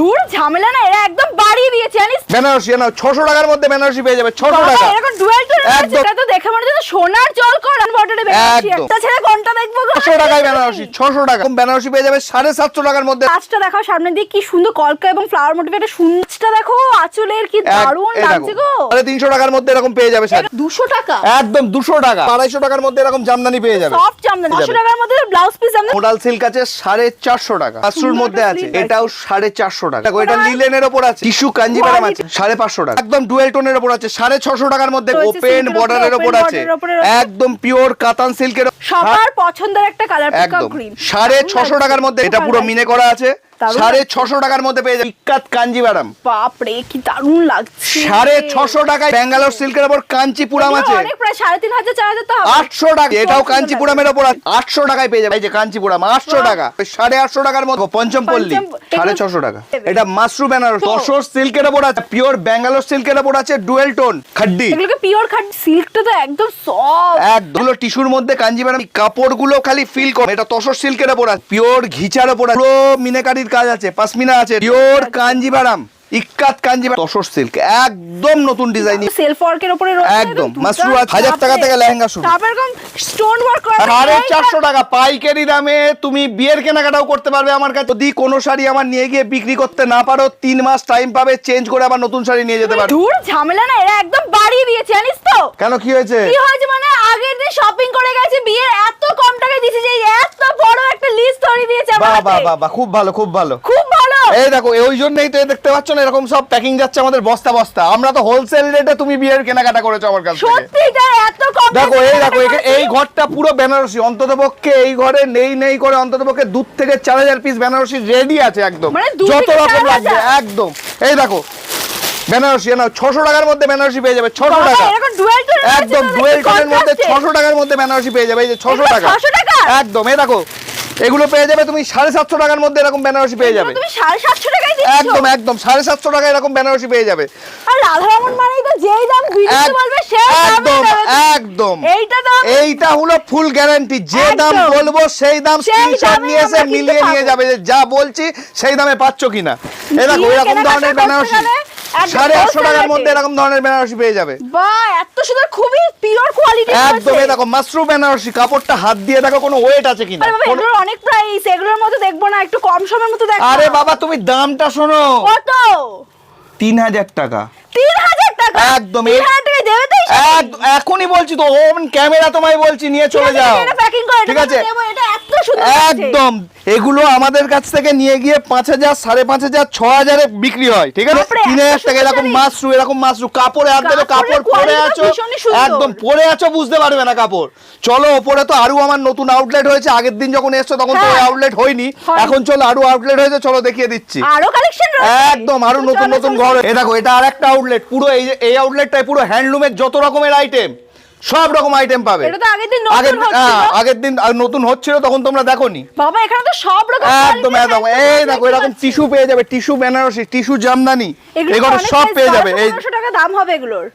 দূর ঝামেলা না এরা একদম জানিস? বেনারসি না ছশো টাকার মধ্যে বেনারসি পেয়ে যাবে ছশো বাবা, টাকা। এরকম ডুয়েল টোন একদম। তো দেখে মনে হচ্ছে সোনার জল কর বর্ডারে বেনারসি। একটা ছেড়ে কোনটা দেখব গো? টাকায় বেনারসি ছশো টাকা। বেনারসি পেয়ে যাবে সাড়ে সাতশো টাকার মধ্যে। কাজটা দেখাও সামনে দিয়ে কি সুন্দর কলকা এবং ফ্লাওয়ার মোটিভ একটা সুন্দরটা দেখো আঁচলের কি দারুণ লাগছে গো। সাড়ে তিনশো টাকার মধ্যে এরকম পেয়ে যাবে শাড়ি। দুশো টাকা? একদম দুশো টাকা। আড়াইশো টাকার মধ্যে এরকম জামদানি পেয়ে যাবে। জামদানি। টাকার মধ্যে ব্লাউজ পিস মোডাল সিল্ক আছে টাকা। আশ্রুর সুন্দর মধ্যে আছে। এটাও সাড়ে চারশো টাকা। দেখো এটা লিলেনের ওপর আছে। টিস্যু কাঞ্জিভারাম আছে। Quality। সাড়ে পাঁচশো টাকা। একদম ডুয়েল টোনের ওপর আছে। সাড়ে ছশো টাকার মধ্যে ওপেন বর্ডারের ওপর আছে। একদম পিওর কাতান সিল্কের সবার পছন্দের একটা কালার একদম। গ্রিন সাড়ে ছশো টাকার মধ্যে। এটা পুরো মিনে করা আছে। সাড়ে। ছশো টাকার মধ্যে পেয়ে যাবে। ইক্কাত কাঞ্জিভারাম বাপ রে কি দারুণ লাগছে। সাড়ে ছশো টাকায় ব্যাঙ্গালোর সিল্কের ওপর কাঞ্চিপুরাম আছে। অনেক প্রায় সাড়ে তিন হাজার চার হাজার তো আটশো টাকা। এটাও কাঞ্চিপুরামের ওপর আটশো টাকায় পেয়ে যাবে। এই যে কাঞ্চিপুরাম আটশো টাকা। সাড়ে আটশো টাকার মতো পঞ্চম পল্লী। সাড়ে ছশো টাকা। এটা মাশরু বেনারস। তসর সিল্কের ওপর আছে। পিওর ব্যাঙ্গালোর সিল্কের ওপর আছে ডুয়েল টোন খাড্ডি। এগুলোকে পিওর খাট সিল্কটা তো একদম সফট একদম। টিস্যুর মধ্যে কাঞ্জিভারাম কাপড়গুলো খালি ফিল করে। এটা তসর সিল্কের ওপর আছে। পিওর ঘিচার ওপর আছে। পুরো মিনেকারির কাজ আছে পাশমিনা আছে। পিওর কাঞ্জিভারাম ইক্কাত কাঞ্জিভারাম তসর সিল্ক একদম নতুন ডিজাইন সেলফ ওয়ার্কের উপরে একদম। দুটো মাশরু টাকা থেকে লেহেঙ্গা শুরু। তারপর এরকম স্টোন ওয়ার্ক করা সাড়ে এইটা- চারশো টাকা পাইকারি দামে তুমি বিয়ের কেনাকাটাও করতে পারবে আমার কাছে। যদি কোনো শাড়ি আমার নিয়ে গিয়ে বিক্রি করতে না পারো তিন মাস টাইম পাবে চেঞ্জ করে আবার নতুন শাড়ি নিয়ে যেতে পারবে দূর ঝামেলা না এরা একদম বাড়িয়ে দিয়েছে জানিস তো? কেন কি হয়েছে? কি হয়েছে মানে আগের দিন শপিং করে গেছে বিয়ের এত কম দিয়েছে যে এত বড় একটা লিস্ট দিয়েছে বাহ বাহ বাহ খুব ভালো খুব ভালো। এই দেখো ওই জন্যই তো দেখতে পাচ্ছ না এরকম সব প্যাকিং যাচ্ছে আমাদের বস্তা বস্তা। আমরা তো হোলসেল রেটে তুমি বিয়ের কেনাকাটা করেছ আমার কাছ থেকে। সত্যি এত কম দেখো এই দেখো এই ঘরটা পুরো বেনারসি অন্তত পক্ষে এই ঘরে নেই নেই করে অন্তত পক্ষে দু থেকে চার হাজার পিস বেনারসি রেডি আছে একদম। মানে যত রকম লাগবে একদম। এই দেখো বেনারসি না ছশো টাকার মধ্যে বেনারসি পেয়ে যাবে ছশো টাকা। একদম ডুয়েল টোনের মধ্যে ছশো টাকার মধ্যে বেনারসি পেয়ে যাবে এই যে ছশো এগুলো টাকা। 600 টাকা? একদম এই দেখো এগুলো পেয়ে যাবে তুমি সাড়ে সাতশো টাকার মধ্যে এরকম বেনারসি পেয়ে যাবে। তুমি সাড়ে সাতশো টাকায় একদম একদম সাড়ে সাতশো টাকা এরকম বেনারসি পেয়ে যাবে। আর রাধারমন মানেই তো যেই দাম ভিডিওতে বলবে সেই দামে একদম একদম। এইটা দাম এইটা হলো ফুল গ্যারান্টি যে দাম বলব সেই দাম স্ক্রিনশট নিয়ে এসে আমরা মিলিয়ে নিয়ে যাবে যে যা বলছি সেই দামে পাচ্ছ কিনা। এই দেখো এরকম ধরনের বেনারসি। সাড়ে আটশো টাকার মধ্যে এরকম ধরনের বেনারসি পেয়ে যাবে। বা এত সুন্দর খুবই পিওর কোয়ালিটি একদম দেখো মাশরুম বেনারসি কাপড়টা হাত দিয়ে দেখো কোনো ওয়েট আছে কিনা। এগুলোর অনেক প্রাইস এগুলোর মতো দেখব না একটু কম সময়ের মতো দেখো আরে বাবা তুমি দামটা শোনো। কত? তিন হাজার টাকা। তিন হাজার টাকা একদম, তিন হাজার টাকায় দেবে তো এই শাড়ি? এক- এখনই বলছি তো ওন ক্যামেরা তোমায় বলছি নিয়ে চলে যাও এটা প্যাকিং করে ঠিক আছে দেবো এটা এত সুন্দর লাগছে। একদম এগুলো আমাদের কাছ থেকে নিয়ে গিয়ে পাঁচ হাজার সাড়ে পাঁচ হাজার ছ হাজারে বিক্রি হয় ঠিক আছে বাপরে, তিন হাজার টাকা এরকম মাশরু এরকম মাশরু কাপড়ে হাত দেবে কাপড় পরে আছো একদম পরে আছো বুঝতে পারবে না কাপড় চলো ওপরে তো আরও আমার নতুন আউটলেট হয়েছে আগের দিন যখন এসছো তখন তো হ্যাঁ। আউটলেট হয়নি হয়নি। এখন চলো আরও আউটলেট হয়েছে চলো দেখিয়ে দিচ্ছি আরও কালেকশন একদম আরও নতুন নতুন ঘর এ দেখো এটা আর একটা আউটলেট পুরো এই যে এই আউটলেটটাই পুরো হ্যান্ডলুমের যত রকমের আইটেম সব রকম আইটেম পাবে। এটা তো আগের দিন নতুন হচ্ছিল। হ্যাঁ, আগের দিন নতুন হচ্ছিল তখন তোমরা দেখোনি। বাবা এখানে তো সব রকম একদম একদম। এই দেখো এরকম টিস্যু পেয়ে যাবে টিস্যু বেনারসি টিস্যু জামদানি এগুলো সব পেয়ে যাবে। এই 1200 টাকা দাম হবে এগুলোর।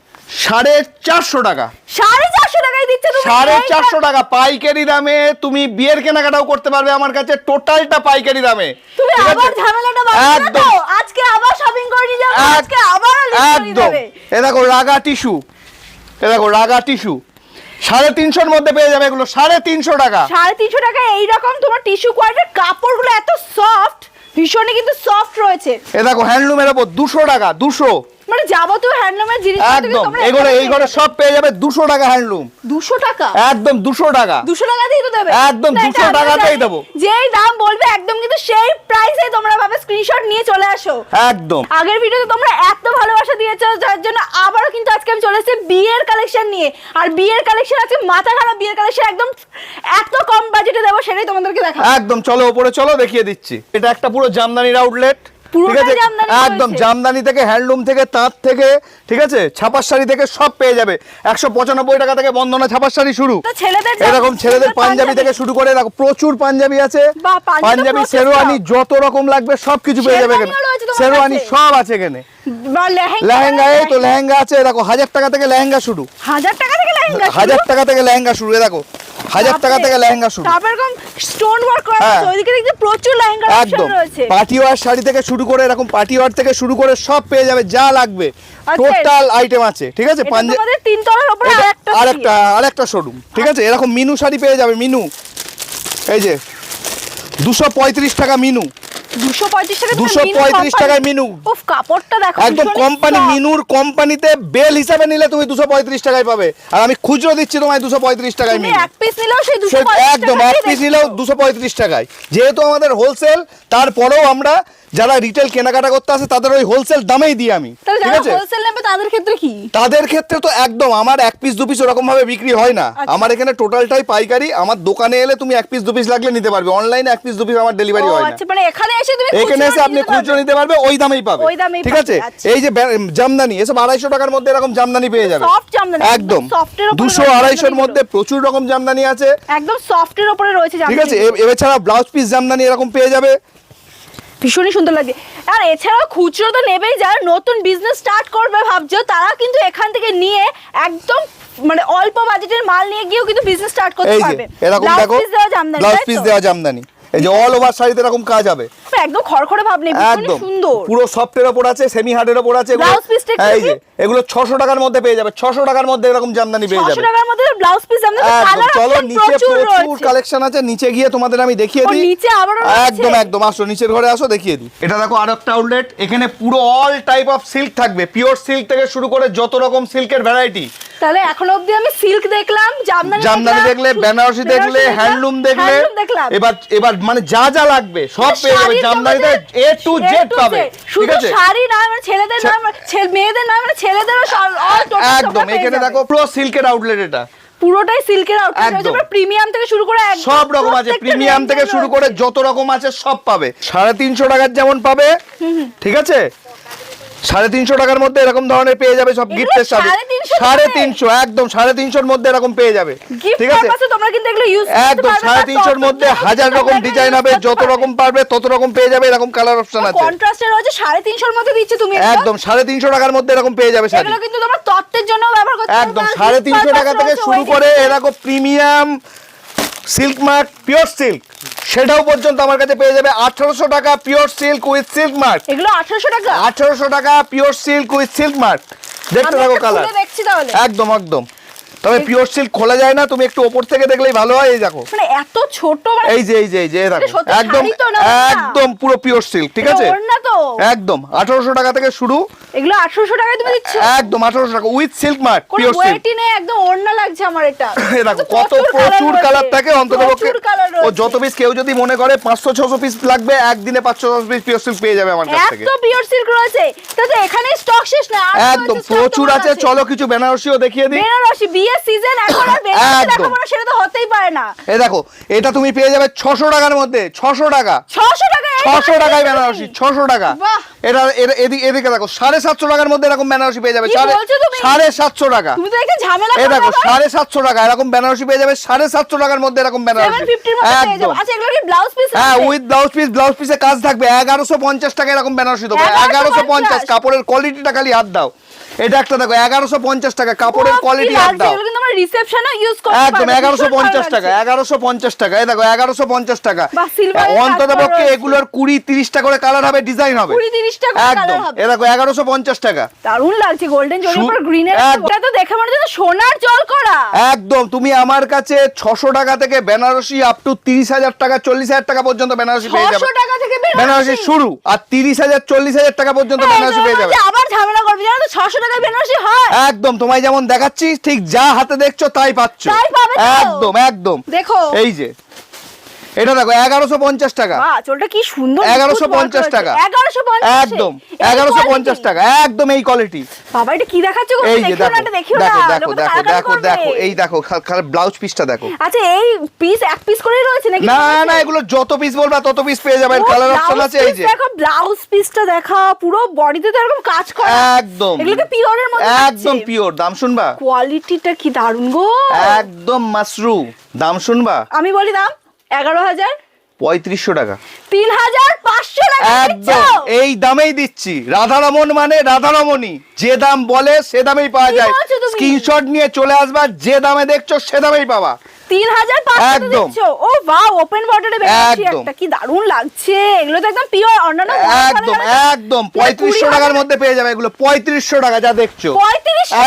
সাড়ে চারশো টাকা। সাড়ে চারশো টাকায় দিচ্ছে তুমি। সাড়ে চারশো টাকা পাইকারি দামে তুমি বিয়ের কেনাকাটাও করতে পারবে আমার কাছে টোটালটা পাইকারি দামে। তুমি আবার ঝামেলাটা না একদম। আজকে আবার শপিং করে নিয়ে এক- আজকে একদম। এ দেখো রাগা টিস্যু। এ দেখো রাগা টিস্যু। সাড়ে তিনশোর মধ্যে পেয়ে যাবে এগুলো। সাড়ে তিনশো টাকা। সাড়ে তিনশো টাকা এইরকম তোমার টিস্যু কোয়ালিটির কাপড়গুলো এত সফট ভীষণই কিন্তু সফট রয়েছে। এ দেখো হ্যান্ডলুমের ওপর দুশো টাকা দুশো। মানে যাবতীয় হ্যান্ডলুমের জিনিস একদম। এগুলো এই সব পেয়ে যাবে দুশো টাকা হ্যান্ডলুম টাকা? একদম দুশো টাকা। দুশো টাকা দিয়ে তো দেবে। একদম 200 টাকাতেই জানি। যেই দাম বলবে একদম কিন্তু সেই প্রাইসে তোমরা ভাবে স্ক্রিনশট নিয়ে চলে আসো। একদম। আগের ভিডিওতে তোমরা এত ভালোবাসা দিয়েছ যার জন্য আবারও কিন্তু আজকে আমি চলে এসেছি বিয়ের কালেকশন নিয়ে। আর বিয়ের কালেকশন আছে মাথা খারাপ বিয়ের কালেকশন একদম এত কম বাজেটে দেবো সেটাই তোমাদেরকে দেখাবো। একদম চলো ওপরে চলো দেখিয়ে দিচ্ছি। এটা একটা পুরো জামদানির আউটলেট ঠিক আছে? একদম জামদানি থেকে হ্যান্ডলুম থেকে তাঁত থেকে ঠিক আছে? ছাপার শাড়ি থেকে সব পেয়ে যাবে। একশো পঁচানব্বই টাকা থেকে বন্দনা ছাপার শাড়ি শুরু। এরকম ছেলেদের পাঞ্জাবি থেকে শুরু করে দেখো প্রচুর পাঞ্জাবি আছে। পাঞ্জাবি শেরওয়ানি যত রকম লাগবে সব কিছু পেয়ে যাবে এখানে। শেরওয়ানি সব আছে এখানে। লেহেঙ্গা লেহেঙ্গা এই তো লেহেঙ্গা আছে দেখো হাজার টাকা থেকে লেহেঙ্গা শুরু। হাজার টাকা থেকে লেহেঙ্গা শুরু? হাজার টাকা থেকে লেহেঙ্গা শুরু দেখো। হাজার টাকা থেকে লেহেঙ্গা শুরু। তারপর এরকম স্টোন ওয়ার্ক করা হ্যাঁ। আছে ওইদিকে দেখতে প্রচুর লেহেঙ্গা একদম। পার্টি ওয়ার শাড়ি থেকে শুরু করে এরকম পার্টি ওয়ার থেকে শুরু করে সব পেয়ে যাবে যা লাগবে। আচ্ছা। টোটাল আইটেম আছে ঠিক আছে? পাঞ্জাবি আমাদের তিন তলার উপরে আরেকটা আরেকটা আরেকটা শোরুম ঠিক আছে? এরকম মিনু শাড়ি পেয়ে যাবে মিনু। এই যে দুশো পঁয়ত্রিশ টাকা মিনু। দুশো পঁয়ত্রিশ টাকায় মিনু। কাপড়টা দেখো একদম কোম্পানি মিনুর কোম্পানিতে বেল হিসাবে নিলে তুমি দুশো পঁয়ত্রিশ টাকায় পাবে। আর আমি খুচরো দিচ্ছি তোমায় দুশো পঁয়ত্রিশ টাকায় মিনু। এক পিস নিলেও সেই দুশো একদম এক পিস নিলেও দুশো পঁয়ত্রিশ টাকায়। যেহেতু আমাদের হোলসেল তারপরেও আমরা যারা রিটেল কেনাকাটা করতে আসে তাদের ওই হোলসেল দামেই দিই আমি। ঠিক আছে? হোলসেল নেবে তাদের ক্ষেত্রে কি? তাদের ক্ষেত্রে তো একদম আমার এক পিস দু পিস ওরকম ভাবে বিক্রি হয় না। আচ্ছা। আমার এখানে টোটালটাই পাইকারি আমার দোকানে এলে তুমি এক পিস দু পিস লাগলে নিতে পারবে। অনলাইনে এক পিস দু পিস আমার ডেলিভারি হয় না। আচ্ছা মানে এখানে এসে তুমি এখানে এসে আপনি খুচরো নিতে পারবে ওই দামেই পাবে। ওই দামেই ঠিক আছে? আচ্ছা। এই যে জামদানি এসব আড়াইশো টাকার মধ্যে এরকম জামদানি পেয়ে যাবে। Soft জামদানি, একদম একদম। soft এর ওপরে দুশো আড়াইশোর মধ্যে প্রচুর রকম জামদানি আছে। একদম সফটের উপরে রয়েছে ঠিক আছে? জামদানি। এ- এবার ছাড়া ব্লাউজ পিস জামদানি এরকম পেয়ে যাবে। ভীষণই সুন্দর লাগে। আর এছাড়াও খুচরো তো নেবেই যারা নতুন বিজনেস স্টার্ট করবে ভাবছ তারা কিন্তু এখান থেকে নিয়ে একদম মানে অল্প বাজেটের মাল নিয়ে গিয়েও কিন্তু বিজনেস স্টার্ট করতে এই পারবে। এরকম দেখো piece দেওয়া জামদানি, ব্লাউজ পিস দেওয়া জামদানি। এই যে অল ওভার শাড়িতে এরকম কাজ হবে। একদম খড়খড়ে ভাব নেই একদম। সুন্দর। পুরো সফটের ওপর আছে সেমি হার্ডের ওপর আছে এগুলো- Blouse piece টা একটু হ্যাঁ, এই যে এগুলো ছশো টাকার মধ্যে পেয়ে যাবে ছশো টাকার মধ্যে এরকম জামদানি পেয়ে 600 টাকার মধ্যে ব্লাউজ পিস একদম কালার চলো নিচে প্রচুর কালেকশন আছে নিচে গিয়ে তোমাদের আমি দেখিয়ে দিই। নিচে রয়েছে? একদম একদম আসো নিচের ঘরে আসো দেখিয়ে দিই। এটা দেখো আর একটা আউটলেট এখানে পুরো অল টাইপ অফ সিল্ক থাকবে পিওর সিল্ক থেকে শুরু করে যত রকম সিল্কের ভ্যারাইটি তাহলে এখনও অবধি আমি সিল্ক দেখলাম জামদানি জামদানি দেখলে বেনারসি দেখলে হ্যান্ডলুম দেখলে দেখলাম। এবার এবার মানে যা যা লাগবে সব পেয়ে যাবে জামদানিতে এ টু জেড পাবে ঠিক আছে? শাড়ি না মানে ছেলেদের না মানে ছে- মেয়েদের না মানে ছেলেদেরও সব- টোটাল একদম এখানে দেখো পুরো সিল্কের আউটলেট এটা। পুরোটাই সিল্কের আউটলেট একদম। প্রিমিয়াম থেকে শুরু করে সব রকম আছে প্রিমিয়াম থেকে শুরু করে যত রকম আছে সব পাবে। সাড়ে তিনশো টাকার যেমন পাবে ঠিক আছে? সাড়ে তিনশো টাকার মধ্যে এরকম ধরনের পেয়ে যাবে সব গিফটের সাথে। সাড়ে তিনশো একদম সাড়ে তিনশোর মধ্যে এরকম পেয়ে যাবে। ঠিক আছে? একদম সাড়ে তিনশোর মধ্যে হাজার রকম ডিজাইন হবে যত রকম পারবে তত রকম পেয়ে যাবে এরকম কালার অপশন আছে। কন্ট্রাস্টে রয়েছে সাড়ে তিনশোর মধ্যে দিচ্ছে তুমি একদম সাড়ে তিনশো টাকার মধ্যে এরকম পেয়ে যাবে শাড়ি। কিন্তু তোমরা তত্ত্বের জন্য ব্যবহার করতে একদম সাড়ে তিনশো টাকা থেকে শুরু করে এরকম premium silk mark pure silk. সেটাও পর্যন্ত আমার কাছে পেয়ে যাবে আঠারোশো টাকা pure silk with silk mark এগুলো আঠারোশো টাকা? আঠারোশো টাকা pure silk with silk mark দেখতে থাকো কালার। একদম একদম। তবে পিওর সিল্ক খোলা যায় না তুমি একটু ওপর থেকে দেখলেই ভালো হয় এই দেখো। মানে এত ছোট মানে এই যে এই যে এই যে দেখো। একদম। একদম পুরো পিওর সিল্ক ঠিক আছে? একদম আঠারোশো টাকা থেকে শুরু। এগুলো আঠারোশো টাকায় তুমি দিচ্ছ? একদম আঠারোশো টাকা with silk mark pure silk নেই একদম ওড়না লাগছে আমার এটা। এই দেখো কত প্রচুর কালার থাকে অন্তত পক্ষে। ও যত পিস কেউ যদি মনে করে পাঁচশো ছশো পিস লাগবে একদিনে পাঁচশো ছশো পিস পিওর সিল্ক পেয়ে যাবে আমার কাছ থেকে। এত পিওর সিল্ক রয়েছে তাতে এখানে স্টক শেষ না একদম প্রচুর আছে চলো কিছু বেনারসিও দেখিয়ে দিই। বেনারসি বিয়ের সিজন এখন আর না সেটা তো হতেই পারে না। এই দেখো এটা তুমি পেয়ে যাবে ছশো টাকার মধ্যে ছশো টাকা। ছশো টাকা এই ছশো বেনারসি টাকায় বেনারসি ছশো টাকা। এটা এদিকে এদিকে দেখো সাড়ে সাতশো টাকার মধ্যে এরকম বেনারসি পেয়ে যাবে কি সাড়ে বলছো তুমি? সাড়ে সাতশো টাকা। তুমি তো একটা ঝামেলা এই দেখো আবার। সাড়ে সাতশো টাকা এরকম বেনারসি পেয়ে যাবে সাড়ে সাতশো টাকার মধ্যে এরকম বেনারসি। 750 এর মধ্যে পেয়ে আচ্ছা এগুলো কি ব্লাউজ পিস হ্যাঁ উইথ ব্লাউজ পিস ব্লাউজ পিসে কাজ থাকবে। এগারোশো পঞ্চাশ টাকা এরকম বেনারসি দেবো। 1150 এগারোশো পঞ্চাশ কাপড়ের কোয়ালিটিটা খালি হাত দাও। এটা একটা দেখো এগারোশো পঞ্চাশ টাকা কাপড়ের কোয়ালিটি একদম এগারোশো পঞ্চাশ টাকা এগারোশো পঞ্চাশ টাকা। এই দেখো এগারোশো পঞ্চাশ টাকা। অন্তত পক্ষে এগুলোর কুড়ি তিরিশটা করে কালার হবে ডিজাইন হবে। 20 30 টা করে একদম এ দেখো এগারোশো পঞ্চাশ টাকা। দারুণ লাগছে গোল্ডেন জরির সু- গ্রিন এটা তো দেখে মনে হচ্ছে সোনার জল করা। একদম তুমি আমার কাছে ছশো টাকা থেকে বেনারসি আপ টু তিরিশ হাজার টাকা চল্লিশ হাজার টাকা পর্যন্ত বেনারসি পেয়ে যাবে। টাকা থেকে বেনারসি? শুরু আর তিরিশ হাজার চল্লিশ হাজার টাকা পর্যন্ত হ্যাঁ, বেনারসি পেয়ে যাবে। আবার ঝামেলা করবে জানো তো? 600 টাকায় বেনারসি হয়? একদম তোমায় যেমন দেখাচ্ছি ঠিক যা হাতে দেখছ তাই পাচ্ছ। তাই পাবে একদম একদম। দেখো। এই যে এটা দেখো এগারোশো পঞ্চাশ টাকা। চোলটা কি সুন্দর এগারোশো পঞ্চাশ টাকা। এগারোশো একদম এগারোশো পঞ্চাশ টাকা একদম এই কোয়ালিটি বাবা এটা কি দেখাচ্ছ? এই যে দেখো দেখো দেখো দেখো দেখো দেখো এই দেখো ব্লাউজ পিসটা দেখো। আচ্ছা এই পিস এক পিস করেই রয়েছে নাকি? না না এগুলো যত পিস বলবা তত পিস পেয়ে যাবে। কালার অপশন আছে এই যে। দেখো ব্লাউজ পিসটা দেখা পুরো বডিতে তো এরকম কাজ করা। একদম। এগুলোকে পিওরের মধ্যে একদম পিওর দাম শুনবা? কোয়ালিটিটা কি দারুণ গো। একদম মাশরু দাম শুনবা? আমি বলি দাম? এগারো হাজার? পঁয়ত্রিশশো টাকা। তিন হাজার পাঁচশো টাকা একদম। এই দামেই দিচ্ছি। রাধারমন মানে রাধারমণী। যে দাম বলে সে দামেই পাওয়া যায়। স্ক্রিনশট নিয়ে চলে আসবা। যে দামে দেখছ সে দামেই পাবা। তিন হাজার পাঁচশো দিচ্ছ ও বাহ ওপেন একটা কি দারুণ লাগছে। এগুলো তো একদম পিওর অন্যান্য একদম একদম। পঁয়ত্রিশশো টাকার মধ্যে পেয়ে যাবে এগুলো। পঁয়ত্রিশশো টাকা যা দেখছ।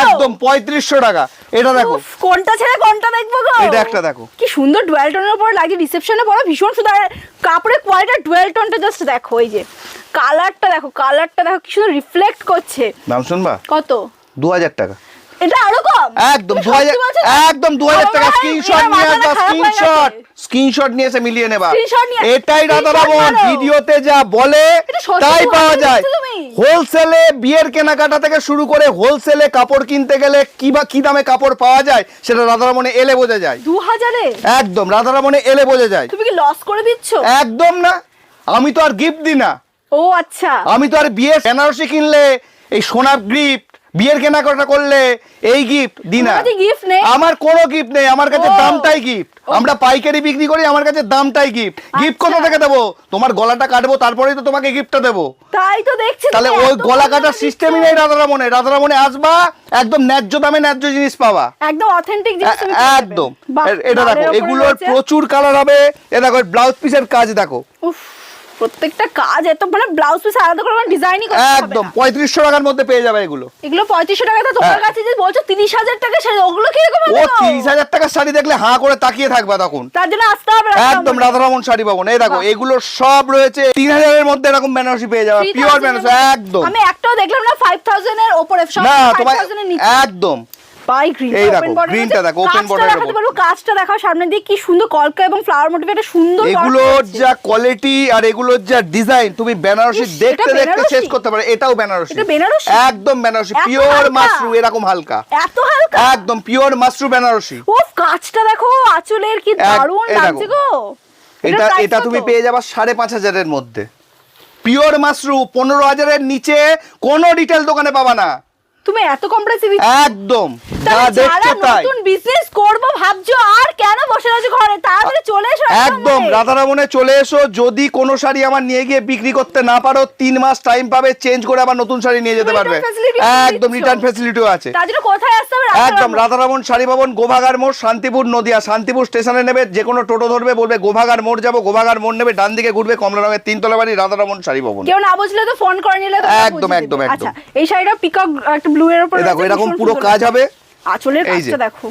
একদম পঁয়ত্রিশশো টাকা। এটা দেখো। কোনটা ছেড়ে কোনটা দেখব গো? এটা একটা দেখো। কি সুন্দর ডুয়েল টোনের উপর রিসেপশনে ভীষণ সুন্দর। আর কাপড়ের কোয়ালিটি ডুয়েল টোনটা জাস্ট দেখো এই যে। কালারটা দেখো কালারটা দেখো কি সুন্দর রিফ্লেক্ট করছে। দাম শুনবা? কত? দু হাজার টাকা। এটা আরও কম? একদম তুমি দু হাজার সত্যি বলছো তো? একদম দু হাজার আমার টাকা স্ক্রিনশট নিয়ে আসবা স্ক্রিনশট স্ক্রিনশট নিয়ে এসে মিলিয়ে নেবা। এটাই রাধারামন ভিডিওতে যা বলে তাই পাওয়া যায়। হোলসেলে বিয়ের কেনাকাটা থেকে শুরু করে হোলসেলে কাপড় কিনতে গেলে কি বা কি দামে কাপড় পাওয়া যায় সেটা রাধারামনে এলে বোঝা যায়। দু হাজারে একদম রাধারামনে এলে বোঝা যায়। তুমি কি লস করে দিচ্ছ? একদম না। আমি তো আর গিফট দিই না। ও আচ্ছা। আমি তো আর বিয়ের বেনারসি কিনলে এই সোনার গিফট বিয়ের কেনাকাটা করলে এই গিফট নেই? আমার কোনো গিফট নেই আমার কাছে দামটাই গিফট আমরা পাইকারি বিক্রি করি আমার কাছে দামটাই গিফট গিফট আচ্ছা। কোথা থেকে দেবো? তোমার গলাটা কাটবো তারপরেই তো তোমাকে গিফটটা দেবো। তাই তো দেখছি তাহলে ওই গলা কাটার সিস্টেমই নেই রাধারামনে রাধারামনে আসবা একদম ন্যায্য দামে ন্যায্য জিনিস পাবা। একদম অথেন্টিক জিনিস। একদম। এটা দেখো এগুলোর প্রচুর কালার হবে। এ দেখো ব্লাউজ পিসের কাজ দেখো। উফ। প্রত্যেকটা কাজ এত মানে ব্লাউজ পিস আলাদা করে ডিজাইনই করতে হবে একদম না। পঁয়ত্রিশশো টাকার মধ্যে পেয়ে যাবে এগুলো। এগুলো পঁয়ত্রিশশো টাকা তো তোমার হ্যাঁ। কাছে যে বলছো তিরিশ হাজার টাকা শাড়ি ওগুলো কীরকম ও হবে? তিরিশ হাজার টাকার শাড়ি দেখলে হাঁ করে তাকিয়ে থাকবা তখন। তার জন্য আসতে হবে একদম রাধারমন শাড়ি পাবো। না এই দেখো এগুলো সব রয়েছে তিন হাজারের মধ্যে এরকম বেনারসি পেয়ে যাবে 3000 পিওর বেনারসি একদম। আমি একটাও দেখলাম না ফাইভ থাউজেন্ড এর ওপরে সব না ফাইভ তোমার থাউজেন্ড এর নিচে। একদম। বাই গ্রিন এই দেখো, greenটা দেখো, border এর দেখাতে। পারব কাজটা দেখাও সামনে দিয়ে কি সুন্দর কলকা এবং ফ্লাওয়ার মোটিভ একটা সুন্দর এগুলোর যা কোয়ালিটি আর এগুলোর যা ডিজাইন তুমি বেনারসি দেখতে এটা দেখতে শেষ করতে পারো এটাও বেনারসি এটা বেনারসি? একদম বেনারসি পিওর? মাশরু এরকম হালকা। এত হালকা? একদম পিওর মাশরু বেনারসি উফ কাজটা দেখো আঁচলের কি দারুণ লাগছে গো। এটা এটা তুমি পেয়ে যাবা সাড়ে পাঁচ হাজারের মধ্যে। পিওর মাশরু পনেরো হাজারের নিচে কোনো রিটেল দোকানে পাবা না। তুমি এত কম প্রাইসে একদম। যা দেখছ তাই। নতুন বিজনেস করব ভাবছ আর কেন বসে আছো ঘরে? তাড়াতাড়ি চলে এসো একদম রাধারামনে চলে এসো। যদি কোনো শাড়ি আমার নিয়ে গিয়ে বিক্রি করতে না পারো তিন মাস টাইম পাবে চেঞ্জ করে আবার নতুন শাড়ি নিয়ে যেতে পারবে। একদম। রিটার্ন ফ্যাসিলিটিও আছে। তার জন্য কোথায় আসতে হবে? একদম রাধারামন শাড়ি ভবন গোভাগার মোড় শান্তিপুর নদিয়া। শান্তিপুর স্টেশনে নেবে যে কোনো টোটো ধরবে বলবে গোভাগার মোড় যাব গোভাগার মোড় নেবে ডান দিকে ঘুরবে কমলা রঙের তিনতলা বাড়ি রাধারামন শাড়ি ভবন। কেউ না বুঝলে তো ফোন করে নিলে তো একদম, একদম, একদম। আচ্ছা এই শাড়িটা পিকক একটা ব্লু এর উপর দেখো এরকম পুরো কাজ হবে। আঁচলের কাজটা দেখো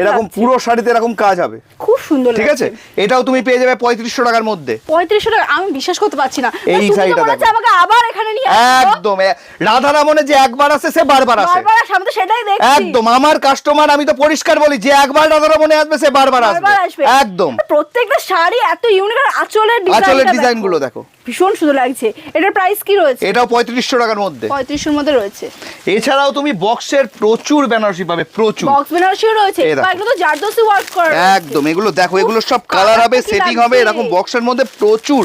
এরকম পুরো শাড়িতে এরকম কাজ হবে। খুব সুন্দর ঠিক আছে? এটাও তুমি পেয়ে যাবে পঁয়ত্রিশশো টাকার মধ্যে। পঁয়ত্রিশশো টাকা আমি বিশ্বাস করতে পারছি না। এই তো শাড়িটা দেখো। আমাকে আবার এখানে নিয়ে একদম এ- রাধারামনে যে একবার আসে সে বারবার আসে। আমি তো সেটাই দেখছি। একদম আমার কাস্টমার আমি তো পরিষ্কার বলি যে একবার রাধারামনে আসবে সে বারবার আসবে। একদম। প্রত্যেকটা শাড়ি এত ইউনিক আর আঁচলের ডিজাইন আঁচলের ডিজাইনগুলো দেখো। ভীষণ সুন্দর লাগছে। এটার প্রাইস কি রয়েছে? এটাও পঁয়ত্রিশশো টাকার মধ্যে। পঁয়ত্রিশের মধ্যে রয়েছে। এছাড়াও তুমি বক্সের প্রচুর বেনারসি পাবে প্রচুর। বক্স বেনারসিও রয়েছে। এগুলো তো জারদোসি ওয়ার্ক করা একদম এগুলো দেখো এগুলো সব কালার হবে সেটিং হবে এরকম বক্সের মধ্যে প্রচুর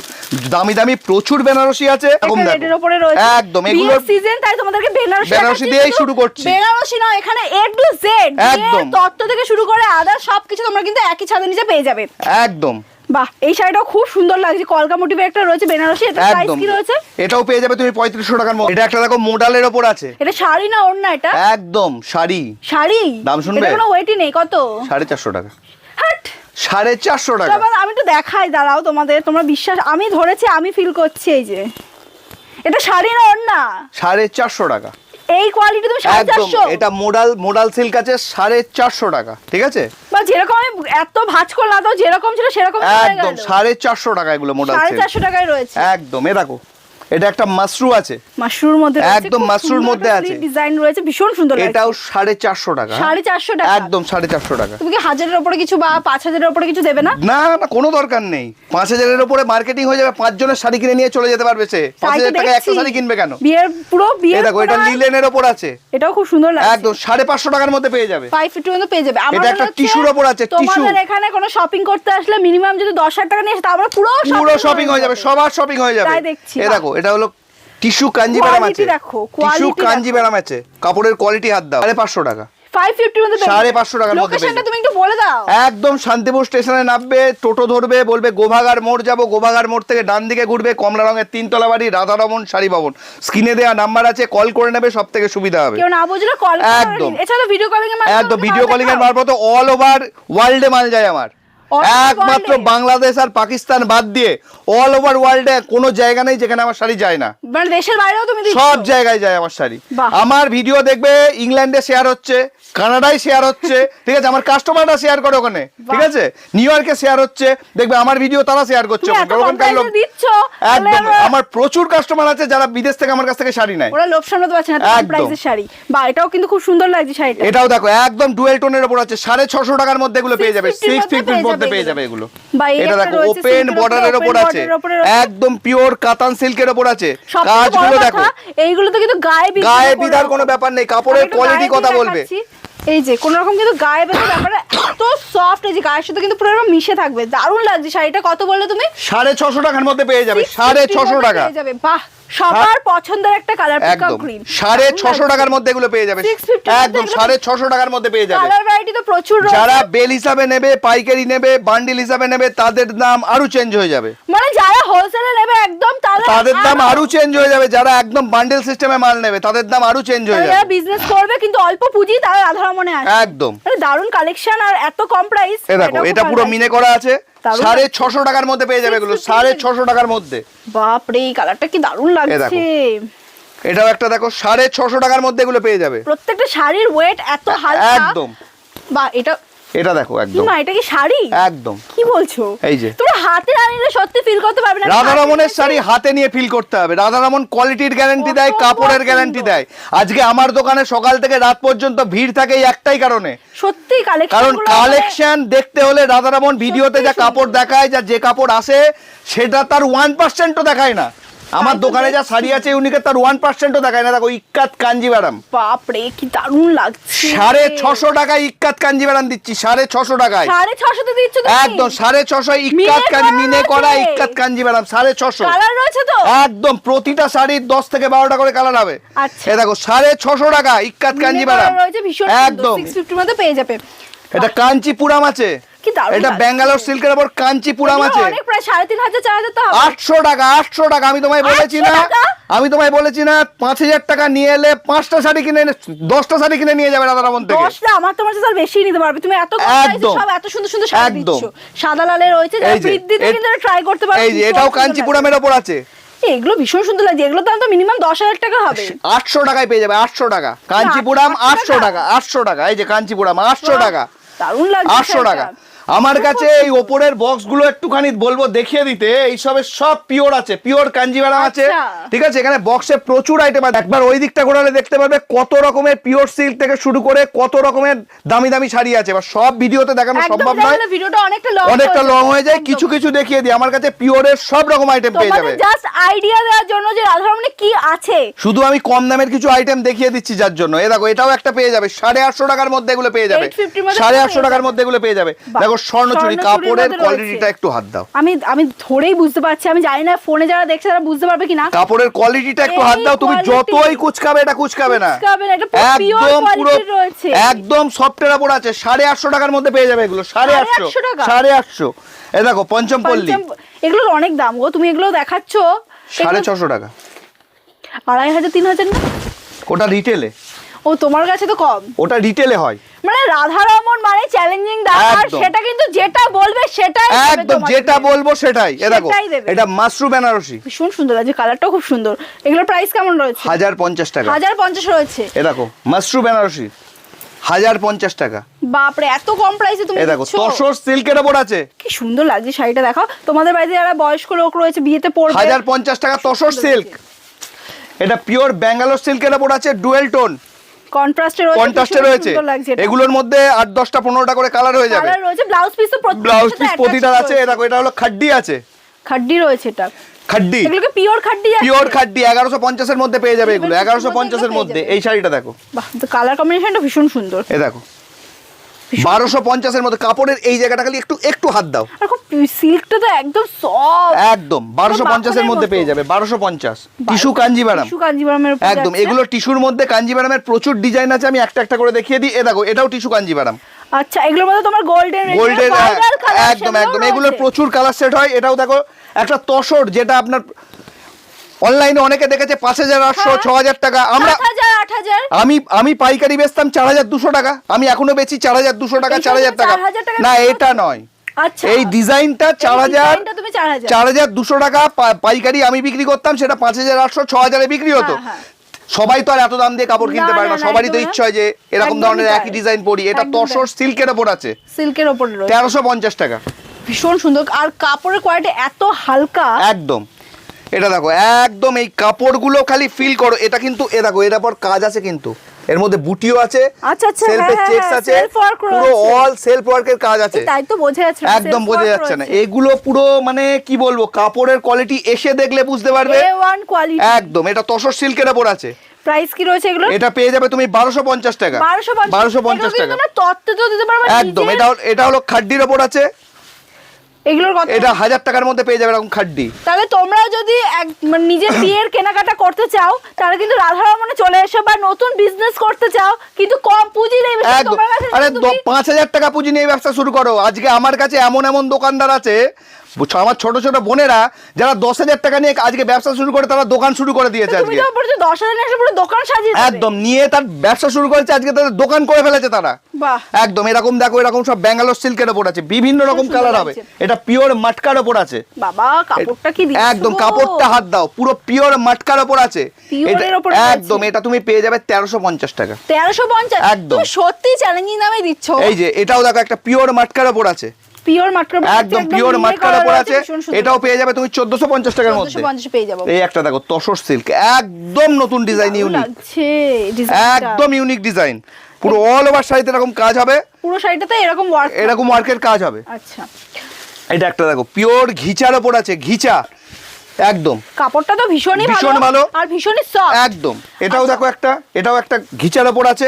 দামি দামি প্রচুর বেনারসি আছে। এরকম। রেডের উপরে রয়েছে। একদম এগুলো সিজন তাই তোমাদেরকে বেনারসি বেনারসি দিয়েই শুরু করছি। বেনারসি না এখানে এ টু জেড একদম। তত্ত্ব থেকে শুরু করে আদার সবকিছু তোমরা কিন্তু একই ছাদের নিচে পেয়ে যাবে। একদম। বাহ এই শাড়িটাও খুব সুন্দর লাগছে। কলকা মোটিভে একটা রয়েছে বেনারসি এটা প্রাইস কি রয়েছে? এটাও পেয়ে যাবে তুমি পঁয়ত্রিশশো টাকার মধ্যে। এটা একটা দেখো মোডালের ওপর আছে। এটা শাড়ি না ওড়না এটা? একদম শাড়ি। শাড়ি? দাম শুনবে? এটা কোনো ওয়েটই নেই কত? সাড়ে চারশো টাকা। হাট! সাড়ে চারশো টাকা। আমি একটু দেখাই দাঁড়াও তোমাদের তোমরা বিশ্বাস আমি ধরেছি আমি ফিল করছি এই যে। এটা শাড়ি না ওড়না। সাড়ে চারশো টাকা। এই কোয়ালিটি তুমি সাড়ে একদম চারশো। এটা মোডাল মোডাল সিল্ক আছে সাড়ে চারশো টাকা ঠিক আছে? বা যেরকম আমি এত ভাঁজ করলাম তো যেরকম ছিল সেরকম একদম সাড়ে চারশো টাকা এগুলো মোডাল সিল্ক চারশো টাকায় রয়েছে। একদম এ দেখো এটা একটা মাশরু আছে। মাশরুর মধ্যে একদম মাশরুর মধ্যে আছে। ডিজাইন রয়েছে ভীষণ সুন্দর লাগছে এটাও সাড়ে চারশো টাকা। সাড়ে চারশো টাকা। একদম সাড়ে চারশো টাকা। তুমি কি হাজারের উপরে কিছু বা পাঁচ হাজারের উপরে কিছু দেবে না? না না কোনো দরকার নেই। পাঁচ হাজারের উপরে মার্কেটিং হয়ে যাবে পাঁচ জনের শাড়ি কিনে নিয়ে চলে যেতে পারবে সে। পাঁচ তাই তো হাজার টাকা একটা শাড়ি কিনবে কেন? বিয়ের পুরো বিয়ের দেখো এটা লিলেনের ওপর আছে। এটাও খুব সুন্দর লাগছে। একদম সাড়ে পাঁচশো টাকার মধ্যে পেয়ে যাবে। ফাইভ ফিফটি পেয়ে যাবে। এটা একটা টিস্যুর ওপর আছে, টিস্যু। তোমাদের এখানে কোনো শপিং করতে আসলে মিনিমাম যদি দশ হাজার টাকা নিয়ে আসে তারপরে পুরো পুরো শপিং হয়ে যাবে সবার শপিং হয়ে যাবে। তাই দেখছি, এই দেখো এটা হলো টিস্যু কাঞ্জিবেরাম আছে টিস্যু কাঞ্জিবেরাম আছে কাপড়ের কোয়ালিটি হাত দাও। সাড়ে পাঁচশো টাকা। সাড়ে পাঁচশো টাকার মধ্যে একদম শান্তিপুর স্টেশনে নামবে টোটো ধরবে বলবে গোভাগার মোড় যাব। গোভাগার মোড় থেকে ডান দিকে ঘুরবে কমলা রঙের তিনতলা বাড়ি রাধারমন শাড়ি ভবন। স্ক্রিনে দেওয়া নাম্বার আছে কল করে নেবে সব থেকে সুবিধা হবে। একদম। ভিডিও কলিং এর। মারফত অল ওভার ওয়ার্ল্ডে মাল যায় আমার। একমাত্র বাংলাদেশ। আর পাকিস্তান বাদ দিয়ে অল ওভার ওয়ার্ল্ডে কোনো জায়গা নেই যেখানে আমার শাড়ি যায় না। মানে দেশের বাইরেও তুমি সব জায়গায় যায় আমার শাড়ি। আমার ভিডিও দেখবে ইংল্যান্ডে শেয়ার হচ্ছে কানাডায় শেয়ার হচ্ছে ঠিক আছে? আমার কাস্টমাররা শেয়ার করে ওখানে ঠিক আছে? নিউ ইয়র্কে শেয়ার হচ্ছে দেখবে আমার ভিডিও তারা শেয়ার করছে একদম। আমার প্রচুর কাস্টমার আছে যারা বিদেশ থেকে আমার কাছ থেকে শাড়ি নেয়। ওরা লোভ সামলাতে পারছে না একদম। প্রাইসের শাড়ি। বা এটাও কিন্তু খুব সুন্দর লাগছে শাড়িটা। এটাও দেখো একদম ডুয়েল টোনের উপর আছে সাড়ে ছশো টাকার মধ্যে এগুলো পেয়ে যাবে 650 সিক্স ফিফটির মধ্যে মধ্যে পেয়ে যাবে এগুলো। এটা দেখো ওপেন বর্ডারের open আছে। একদম পিওর কাতান সিল্কের ওপর আছে। কাজগুলো দেখো। এইগুলো তো কিন্তু গায়ে গায়ে বিধার কোনো ব্যাপার নেই। কাপড়ের কোয়ালিটি কথা বলবে। এই যে কোন রকম কিন্তু গায়ে বেঁধে ব্যাপারটা এত সফট এই যে গায়ের সাথে কিন্তু পুরো মিশে থাকবে। দারুণ লাগছে শাড়িটা। কত বললে তুমি? সাড়ে ছশো টাকার মধ্যে পেয়ে যাবে। 650 সাড়ে ছশো টাকা। পেয়ে যাবে। বাহ! সবার পছন্দের একটা কালার পিকক গ্রিন সাড়ে ছশো টাকার মধ্যে এগুলো পেয়ে যাবে। একদম এগুলো- সাড়ে ছশো টাকার মধ্যে পেয়ে যাবে। কালার ভ্যারাইটি তো প্রচুর যারা বেল হিসাবে নেবে পাইকারি নেবে বান্ডিল হিসাবে নেবে তাদের দাম আরও চেঞ্জ হয়ে যাবে। মানে যারা হোলসেলে নেবে একদম তাদের দাম আরও চেঞ্জ হয়ে যাবে। যারা একদম বান্ডেল সিস্টেমে মাল নেবে তাদের দাম আরও চেঞ্জ হয়ে যারা যাবে। বিজনেস করবে কিন্তু অল্প পুঁজি তারা রাধারমনে আসে একদম। মানে দারুণ কালেকশন আর এত কম প্রাইস এটা পুরো মিনে করা আছে। সাড়ে ছশো টাকার মধ্যে পেয়ে যাবে এগুলো সাড়ে ছশো টাকার মধ্যে। বাপ রে এই কালারটা কি দারুণ লাগছে। এটাও একটা দেখো সাড়ে ছশো টাকার মধ্যে এগুলো পেয়ে যাবে। প্রত্যেকটা শাড়ির ওয়েট এত হালকা। একদম। বা এটা এটা দেখো একদম। মা এটা কি শাড়ি? একদম। কি বলছো? এই যে। হাতে সত্যি ফিল করতে পারবে না। রাধা রমনের শাড়ি হাতে নিয়ে ফিল করতে হবে। রাধা রমন কোয়ালিটির গ্যারান্টি দেয় কাপড়ের গ্যারান্টি দেয়। আজকে আমার দোকানে সকাল থেকে রাত পর্যন্ত ভিড় থাকে এই একটাই কারণে। সত্যি কালেকশন কারণ কালেকশন দেখতে হলে রাধা রমন ভিডিওতে যা কাপড় দেখায় যা যে কাপড় আসে সেটা তার ওয়ান পার্সেন্টও দেখায় না। আমার দোকানে যা শাড়ি আছে ইউনিকে তার ওয়ান পার্সেন্টও দেখায় না। দেখো ইক্কাত কাঞ্জিবারাম বাপ রে কি দারুণ লাগছে। সাড়ে ছশো টাকায় ইক্কাত কাঞ্জিবারাম দিচ্ছি সাড়ে ছশো টাকায়। সাড়ে ছশোতে দিচ্ছ একদম সাড়ে ছশো ইক্কাত কাঞ্জি মিনে করা রয়েছে। ইক্কাত কাঞ্জিবারাম সাড়ে ছশো। কালার রয়েছে তো? একদম প্রতিটা শাড়ির দশ থেকে বারোটা করে কালার হবে। আচ্ছা। এ দেখো সাড়ে ছশো টাকা ইক্কাত কাঞ্জিবারাম রয়েছে ভীষণ একদম। পেয়ে যাবে। এটা কাঞ্চিপুরাম আছে। কি দারুণ এটা ব্যাঙ্গালোর সিল্কের উপর কাঞ্চিপুরাম আছে। অনেক প্রায় সাড়ে তিন হাজার চার হাজার তো হবে। আটশো টাকা আটশো টাকা আমি তোমায় বলেছি না। আমি তোমায় বলেছি না পাঁচ হাজার টাকা নিয়ে এলে পাঁচটা শাড়ি কিনে এনে- দশটা শাড়ি কিনে নিয়ে যাবে রাধারামন থেকে। দশটা? আমার তোমার সাথে বেশি নিতে পারবে। তুমি এত। সব এত সুন্দর সুন্দর শাড়ি। দিচ্ছ। সাদা লালে রয়েছে বৃদ্ধিতে কিন্তু ট্রাই করতে পারো এই যে এটাও কাঞ্চিপুরামের ওপর আছে। এগুলো ভীষণ সুন্দর লাগছে। এগুলো দাম তো মিনিমাম দশ হাজার টাকা হবে। আটশো টাকায় পেয়ে যাবে আটশো টাকা। কাঞ্চিপুরাম আটশো টাকা? আটশো টাকা এই যে কাঞ্চিপুরাম আটশো টাকা। দারুণ লাগছে আটশো টাকা। আমার কাছে এই ওপরের বক্সগুলো একটুখানি বলব দেখিয়ে দিতে। এইসবের সব পিওর আছে পিওর কাঞ্জিভারাম আছে। আচ্ছা। ঠিক আছে এখানে বক্সে প্রচুর আইটেম আছে। একবার ওই দিকটা ঘোরালে দেখতে পারবে কত রকমের পিওর সিল্ক থেকে শুরু করে কত রকমের দামি দামি শাড়ি আছে। এবার সব ভিডিওতে দেখানো সম্ভব নয়। ভিডিওটা অনেকটা লং অনেকটা লং হয়ে যায়। কিছু কিছু দেখিয়ে দিই। আমার কাছে পিওরের সব রকম আইটেম পেয়ে যাবে। জাস্ট আইডিয়া দেওয়ার জন্য যে রাধারমণে কি আছে? শুধু আমি কম দামের কিছু আইটেম দেখিয়ে দিচ্ছি যার জন্য। এ দেখো এটাও একটা পেয়ে যাবে। সাড়ে আটশো টাকার মধ্যে এগুলো পেয়ে যাবে। 850 সাড়ে আটশো টাকার মধ্যে এগুলো পেয়ে যাবে। বাহ, স্বর্ণচুরি কাপড়ের কোয়ালিটিটা একটু হাত দাও। আমি আমি ধরেই বুঝতে পারছি আমি জানি না ফোনে যারা দেখছে তারা বুঝতে পারবে কিনা। কাপড়ের কোয়ালিটিটা একটু হাত দাও তুমি যতই কুচকাবে এটা কুচকাবে না। একদম পুরো একদম সফটের উপর আছে সাড়ে আটশো টাকার মধ্যে পেয়ে যাবে এগুলো সাড়ে আটশো? সাড়ে আটশো। এ দেখো পঞ্চম পল্লী। এগুলোর অনেক দাম গো তুমি এগুলো দেখাচ্ছ সাড়ে ছশো টাকা। আড়াই হাজার তিন হাজার না? ওটা রিটেলে ও তোমার কাছে তো কম। ওটা রিটেলে হয়। মানে রাধারমন মানে চ্যালেঞ্জিং আর সেটা কিন্তু যেটা বলবে সেটাই একদম যেটা বলব সেটাই। এ দেখো এটা মাশরু বেনারসি ভীষণ সুন্দর লাগছে কালারটাও খুব সুন্দর। এগুলোর প্রাইস কেমন রয়েছে? হাজার পঞ্চাশ টাকা। হাজার পঞ্চাশ রয়েছে। এ দেখো মাশরু বেনারসি হাজার পঞ্চাশ টাকা। বাপরে এত কম প্রাইসে তুমি দেখো তসর সিল্কের ওপর আছে। কি সুন্দর লাগছে শাড়িটা দেখো। তোমাদের বাড়িতে যারা বয়স্ক লোক রয়েছে বিয়েতে পড়বে হাজার পঞ্চাশ টাকা তসর সিল্ক এটা পিওর ব্যাঙ্গালোর সিল্কের ওপর আছে ডুয়েল টোন কন্ট্রাস্টে রয়েছে কন্ট্রাস্টে রয়েছে। এগুলোর মধ্যে আট দশটা পনেরোটা করে কালার হয়ে যাবে। কালার রয়েছে ব্লাউজ পিস তো ব্লাউজ পিস প্রতিটা আছে এটা হলো খাড্ডি আছে। খাড্ডি রয়েছে এটা। খাড্ডি। এগুলোকে পিওর খাড্ডি আছে। পিওর খাড্ডি এগারোশো পঞ্চাশের মধ্যে পেয়ে যাবে এগুলো 1150 এগারোশো মধ্যে। এই শাড়িটা দেখো। বাহ তো কালার কম্বিনেশনটা ভীষণ সুন্দর। এ দেখো। বারোশো পঞ্চাশের মধ্যে কাপড়ের এই জায়গাটা খালি একটু একটু হাত দাও। সিল্কটা তো একদম সফট একদম বারোশো পঞ্চাশের মধ্যে পেয়ে যাবে বারোশো পঞ্চাশ। টিস্যু কাঞ্জিবারাম। টিস্যু কাঞ্জিভারামের উপর একদম এগুলো টিস্যুর মধ্যে কাঞ্জিবারামের প্রচুর ডিজাইন আছে আমি একটা একটা করে দেখিয়ে দিই। এ দেখো এটাও টিস্যু কাঞ্জিবারাম। আচ্ছা এগুলোর মধ্যে তোমার গোল্ডেন গোল্ডেন একদম একদম। এগুলোর প্রচুর কালার সেট হয়। এটাও দেখো একটা তসর যেটা আপনার অনলাইনে অনেকে দেখেছে পাঁচ হাজার আটশো হ্যাঁ। ছ হাজার টাকা আমরা আমি আমি পাইকারি বেচতাম চার হাজার দুশো টাকা। আমি এখনও বেচি চার হাজার দুশো টাকা চার হাজার টাকা। না এটা নয়। আচ্ছা। এই ডিজাইনটা চার হাজার চার হাজার। দুশো টাকা পাইকারি আমি বিক্রি করতাম সেটা পাঁচ হাজার আটশো ছ হাজারে বিক্রি হতো। হ্যাঁ, হ্যাঁ। সবাই তো আর এত দাম দিয়ে কাপড় কিনতে পারে না। সবারই তো ইচ্ছা হয় যে এরকম ধরনের একই ডিজাইন পরি। এটা তসর সিল্কের ওপর আছে। সিল্কের ওপরে তেরোশো পঞ্চাশ টাকা। ভীষণ সুন্দর। আর কাপড়ের কোয়ালিটি এত হালকা। একদম। এটা দেখো একদম এই কাপড়গুলো খালি ফিল করো। এটা কিন্তু এ দেখো এর পর কাজ আছে কিন্তু। এর মধ্যে বুটিও আছে আচ্ছা, আচ্ছা, সেলফের হ্যাঁ, চেকস হ্যাঁ, আছে পুরো অল সেলফ ওয়ার্কের কাজ আছে। তাই তো বোঝা যাচ্ছে না, একদম বোঝা যাচ্ছে না। এগুলো পুরো মানে কি বলব কাপড়ের কোয়ালিটি এসে দেখলে বুঝতে পারবে। A1 কোয়ালিটি একদম এটা তসর সিল্কের ওপর আছে। প্রাইস কি রয়েছে এগুলো এটা পেয়ে যাবে তুমি বারোশো পঞ্চাশ টাকা। 1250 বারোশো পঞ্চাশ টাকা। তোমরা তত্ত্ব তো দিতে পারবে একদম এটা এটা হলো খাড্ডির ওপর আছে। এগুলোর কত এটা হাজার টাকার মধ্যে পেয়ে যাবে এরকম খাড্ডি। তাহলে তোমরা যদি এক- মানে নিজের বিয়ের কেনাকাটা করতে চাও তাহলে কিন্তু রাধারমণে চলে এসো বা নতুন বিজনেস করতে চাও কিন্তু কম পুঁজি নেই আরে পাঁচ হাজার টাকা পুঁজি নিয়ে ব্যবসা শুরু করো। আজকে আমার কাছে এমন এমন দোকানদার আছে আমার ছোট ছোট বোনেরা যারা দশ হাজার টাকা নিয়ে আজকে ব্যবসা শুরু করে তারা দোকান শুরু করে দিয়েছে আজকে। দশ হাজার পুরো দোকান সাজিয়ে একদম নিয়ে তার ব্যবসা শুরু করেছে আজকে তাদের দোকান করে ফেলেছে তারা। একদম এরকম দেখো এরকম সব ব্যাঙ্গালোর সিল্কের ওপর আছে বিভিন্ন রকম কালার হবে। এটা পিওর মাটকার ওপর আছে। বাবা কাপড়টা কি একদম কাপড়টা হাত দাও পুরো পিওর মাটকার ওপর আছে। একদম এটা তুমি পেয়ে যাবে তেরোশো পঞ্চাশ টাকা। তেরোশো পঞ্চাশ? একদম। সত্যি চ্যালেঞ্জিং দামে দিচ্ছ। এই যে এটাও দেখো একটা পিওর মাটকার ওপর আছে। পিওর মাটকার একদম পিওর মাটকার ওপর আছে এটাও পেয়ে যাবে তুমি চোদ্দশো পঞ্চাশ টাকার মধ্যে। পঞ্চাশ পেয়ে যাব। এই একটা দেখো তসর সিল্ক একদম নতুন ডিজাইন ইউনিক একদম ইউনিক ডিজাইন পুরো অল ওভার শাড়িতে এরকম কাজ হবে। পুরো শাড়িটাতে এরকম ওয়ার্ক এরকম ওয়ার্কের কাজ হবে। আচ্ছা। এটা একটা দেখো পিওর ঘিচার ওপর আছে ঘিচা। একদম। কাপড়টা তো ভীষণই ভীষণ ভালো। আর ভীষণই সফট একদম। এটাও দেখো একটা এটাও একটা ঘিচার ওপর আছে।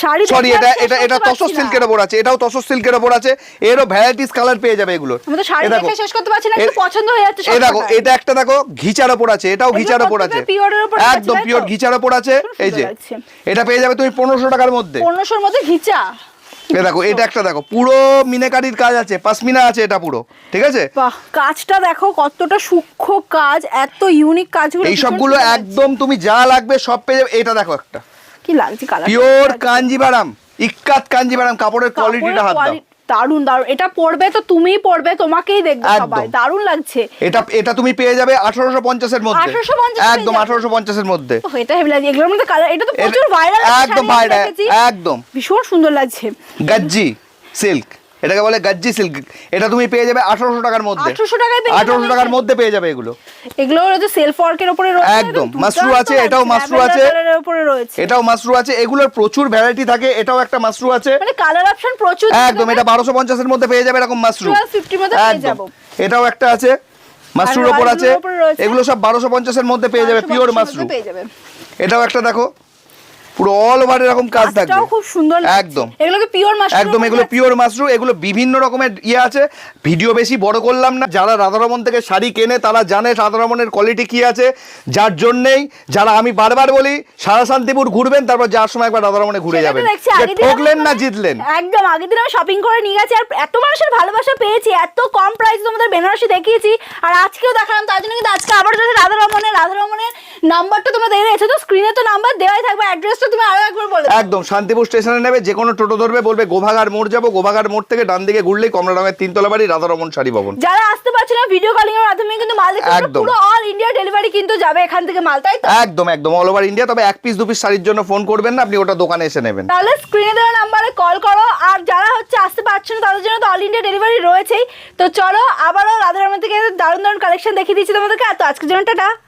শাড়ি সরি এটা এটা এটা তসর সিল্কের ওপর আছে এটাও তসর সিল্কের ওপর আছে এরও ভ্যারাইটিস কালার পেয়ে যাবে এগুলোর। আমি তো শাড়ি দেখে শেষ করতে পারছি না একটু পছন্দ হয়ে যাচ্ছে এই দেখো এটা একটা দেখো ঘিচার ওপর আছে এটাও ঘিচার ওপর আছে। এর একদম পিওর ঘিচার ওপর আছে এই যে। এটা পেয়ে যাবে তুমি পনেরোশো টাকার মধ্যে। পনেরোশোর মধ্যে ঘিচা। দেখো এটা একটা দেখো পুরো মিনেকারির কাজ আছে পাসমিনা আছে এটা পুরো ঠিক আছে? কাজটা দেখো কতটা সূক্ষ্ম কাজ এত ইউনিক কাজগুলো এই সবগুলো একদম তুমি যা লাগবে সব পেয়ে যাবে এটা দেখো একটা। কি লাগছে কালার পিওর কাঞ্জিবারাম ইক্কাত কাঞ্জিবারাম কাপড়ের কোয়ালিটিটা হাত দাও। দারুণ দারুণ এটা পড়বে তো তুমিই পড়বে তোমাকেই দেখবে। সবাই দারুণ লাগছে। এটা এটা তুমি পেয়ে যাবে আঠারোশো পঞ্চাশের মধ্যে। 1850 একদম যাবে। আঠারোশো পঞ্চাশের মধ্যে। ও এটা হেভি লাগছে। এগুলোর মধ্যে কালার এটা তো প্রচুর ভাইরাল একদম ভাইরাল একদম। ভীষণ সুন্দর লাগছে। গাজ্জি সিল্ক এটাকে বলে গাজ্জি সিল্ক। এটা তুমি পেয়ে যাবে আঠারোশো টাকার মধ্যে। 1800 টাকায় পেয়ে আঠারোশো যাবে টাকার মধ্যে পেয়ে যাবে এগুলো। এগুলো হচ্ছে সেলফ ওয়ার্কের উপরে রয়েছে একদম, মাশরু আছে, এটাও মাশরু আছে। উপরে এটাও মাশরু আছে এগুলোর প্রচুর ভ্যারাইটি থাকে এটাও একটা মাশরু আছে। মানে কালার অপশন প্রচুর একদম এটা বারোশো পঞ্চাশের মধ্যে পেয়ে যাবে এরকম মাশরু 1250 মধ্যে পেয়ে একদম। এটাও একটা আছে মাশরুর ওপর আছে। এগুলো সব বারোশো পঞ্চাশের মধ্যে পেয়ে যাবে পিওর মধ্যে মাশরু পেয়ে যাবে। এটাও একটা দেখো। পুরো অল ওভার এরকম কাজ থাকবে। খুব সুন্দর একদম। এগুলো পিওর মাশরুম একদম এগুলো পিওর মাশরু এগুলো বিভিন্ন রকমের ইয়ে আছে। ভিডিও বেশি বড় করলাম না। যারা রাধারমন থেকে শাড়ি কেনে তারা জানে রাধারমনের কোয়ালিটি কি আছে। যার জন্যেই যারা আমি বারবার বলি সারা শান্তিপুর ঘুরবেন তারপর যাওয়ার সময় একবার রাধারমনে ঘুরে যাবেন। ঠকলেন না জিতলেন। একদম আগের দিন আমি শপিং করে নিয়ে গেছি আর এত মানুষের ভালোবাসা পেয়েছি এত কম প্রাইস তোমাদের বেনারসি দেখিয়েছি আর আজকেও দেখালাম তার জন্য কিন্তু আজকে আবার যদি রাধা রমনের রাধা রমনের নাম্বারটা তোমরা দেখে রেখেছো তো স্ক্রিনে তো নাম্বার দেওয়াই থাকবে অ্যাড্রেসটা তুমি আরও একবার বলে একদম শান্তিপুর স্টেশনে নেবে যে কোনো টোটো ধরবে বলবে গোভাগার মোড় যাব গোভাগার মোড় থেকে ডান দিকে ঘুরলেই কমলা রঙের তিনতলা বাড়ি রাধারমন শাড়ি ভবন। যারা আসতে পারছে না ভিডিও কলিং এর মাধ্যমে কিন্তু মাল দেখতে। পুরো অল ইন্ডিয়া ডেলিভারি কিন্তু যাবে এখান থেকে মাল তাই তো? একদম একদম অল ওভার ইন্ডিয়া তবে এক পিস দু পিস শাড়ির জন্য ফোন করবেন না আপনি ওটা দোকানে এসে নেবেন। তাহলে স্ক্রিনে দেওয়া নাম্বারে কল করো আর যারা হচ্ছে আসতে পারছে না তাদের জন্য তো অল ইন্ডিয়া ডেলিভারি রয়েছেই। তো চলো আবারও রাধারমন থেকে দারুণ দারুণ কালেকশন দেখিয়ে দিচ্ছি তোমাদেরকে আর তো আজকের জন্য টাটা।